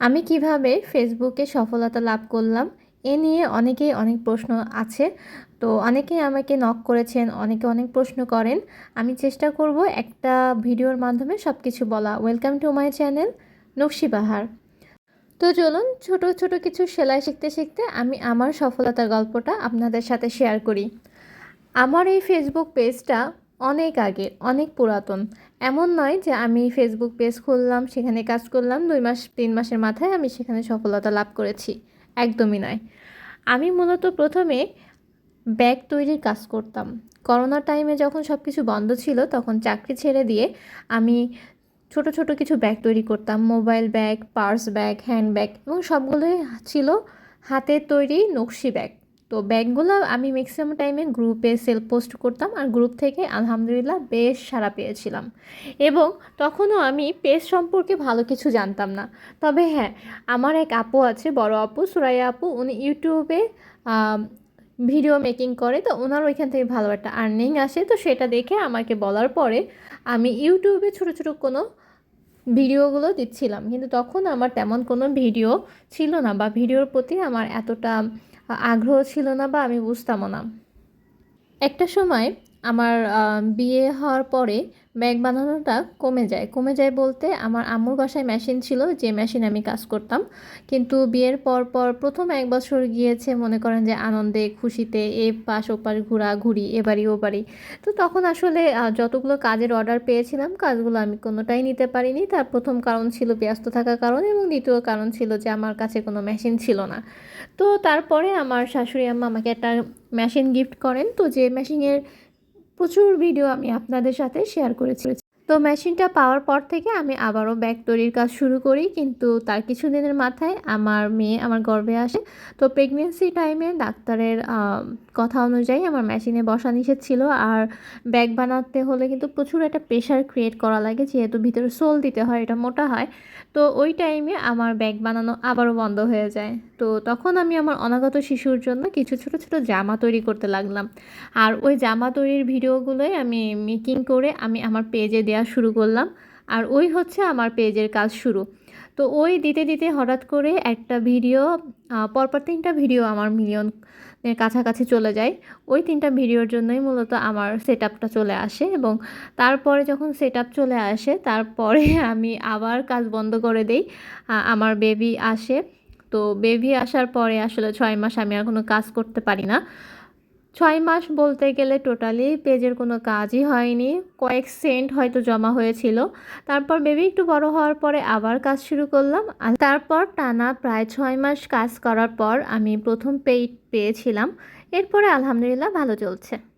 আমি কীভাবে ফেসবুকে সফলতা লাভ করলাম, এ নিয়ে অনেকেই অনেক প্রশ্ন আছে। তো অনেকেই আমাকে নক করেছেন, অনেকে অনেক প্রশ্ন করেন। আমি চেষ্টা করব একটা ভিডিওর মাধ্যমে সব কিছু বলা। ওয়েলকাম টু মাই চ্যানেল নকশি বাহার তো চলুন, ছোট ছোট কিছু সেলাই শিখতে শিখতে আমি আমার সফলতার গল্পটা আপনাদের সাথে শেয়ার করি। আমার এই ফেসবুক পেজটা অনেক আগে অনেক পুরাতন। এমন নয় যে আমি ফেসবুক পেজ খুললাম, সেখানে কাজ করলাম, দুই মাস, তিন মাসের মাথায় আমি সেখানে সফলতা লাভ করেছি। একদমই নয়। আমি মূলত প্রথমে ব্যাগ তৈরির কাজ করতাম। করোনা টাইমে যখন সব কিছু বন্ধ ছিল, তখন চাকরি ছেড়ে দিয়ে আমি ছোট ছোট কিছু ব্যাগ তৈরি করতাম। Mobile bag, purse bag, hand bag এবং সবগুলোই ছিল হাতের তৈরি নকশি ব্যাগ। তো ব্যাগগুলো আমি ম্যাক্সিমাম টাইমে গ্রুপে সেল পোস্ট করতাম আর গ্রুপ থেকে আলহামদুলিল্লাহ বেশ সাড়া পেয়েছিলাম। এবং তখনও আমি পেজ সম্পর্কে ভালো কিছু জানতাম না। তবে হ্যাঁ আমার এক আপু আছে, বড় আপু, সুরাইয়া আপু, উনি ইউটিউবে ভিডিও মেকিং করে। তো ওনার ওইখান থেকে ভালো একটা আর্নিং আসে। তো সেটা দেখে আমাকে বলার পরে আমি ইউটিউবে ছোটো ছোটো কোনো ভিডিওগুলো দিচ্ছিলাম। কিন্তু তখন আমার তেমন কোনো ভিডিও ছিল না বা ভিডিওর প্রতি আমার এতটা আগ্রহ ছিল না বা আমি বুঝতামও না। একটা সময় আমার বিয়ে হওয়ার পরে ব্যাগ বানানোটা কমে যায়। কমে যায় বলতে আমার আম্মুর বাসায় মেশিন ছিল, যে মেশিন আমি কাজ করতাম। কিন্তু বিয়ের পর পর প্রথম এক বছর গিয়েছে, মনে করেন যে আনন্দে, খুশিতে, এ পাশ ওপার ঘোরা ঘুরি এবারই ও বাড়ি। তো তখন আসলে যতগুলো কাজের অর্ডার পেয়েছিলাম, কাজগুলো আমি কোনোটাই নিতে পারিনি। তার প্রথম কারণ ছিল ব্যস্ত থাকার কারণ এবং দ্বিতীয় কারণ ছিল যে আমার কাছে কোনো মেশিন ছিল না। তো তারপরে আমার শাশুড়ি আম্মা আমাকে একটা মেশিন গিফট করেন। তো যে মেশিনের প্রচুর ভিডিও আমি আপনাদের সাথে শেয়ার করেছি। তো মেশিনটা পাওয়ার পর থেকে আমি আবারও ব্যাগ তৈরির কাজ শুরু করি, কিন্তু তার কিছুদিনের মাথায় আমার মেয়ে আমার গর্ভে আসে। তো প্রেগনেন্সি টাইমে ডাক্তারের কথা অনুযায়ী আমার মেশিনে বসা নিষেধ ছিল। আর ব্যাগ বানাতে হলে কিন্তু প্রচুর একটা প্রেশার ক্রিয়েট করা লাগে, যেহেতু ভিতরে সোল দিতে হয়, এটা মোটা হয়। তো ওই টাইমে আমার ব্যাগ বানানো আবারও বন্ধ হয়ে যায়। তো তখন আমি আমার অনাগত শিশুর জন্য কিছু ছোট ছোট জামা তৈরি করতে লাগলাম। আর ওই জামা তৈরির ভিডিওগুলোই আমি মেকিং করে আমি আমার পেজে দেওয়া শুরু করলাম। আর ওই হচ্ছে আমার পেজের কাজ শুরু। তো ওই দিতে দিতে হঠাৎ করে একটা ভিডিও পরপর তিনটা ভিডিও আমার মিলিয়ন কাছাকাছি চলে যায়। ওই তিনটা ভিডিওর জন্যই মূলত আমার সেট চলে আসে এবং তারপরে যখন সেট চলে আসে, তারপরে আমি আবার কাজ বন্ধ করে দেই। আমার বেবি আসে। তো বেবি আসার পরে আসলে ছয় মাস আমি আর কোনো কাজ করতে পারি না। ছয় মাস বলতে গেলে টোটালি পেজের কোনো কাজই হয়নি। কয়েক সেন্ট হয়তো জমা হয়েছিল। তারপর বেবি একটু বড় হওয়ার পরে আবার কাজ শুরু করলাম। আর তারপর টানা প্রায় ছয় মাস কাজ করার পর আমি প্রথম পেইড পেয়েছিলাম। এরপরে আলহামদুলিল্লাহ ভালো চলছে।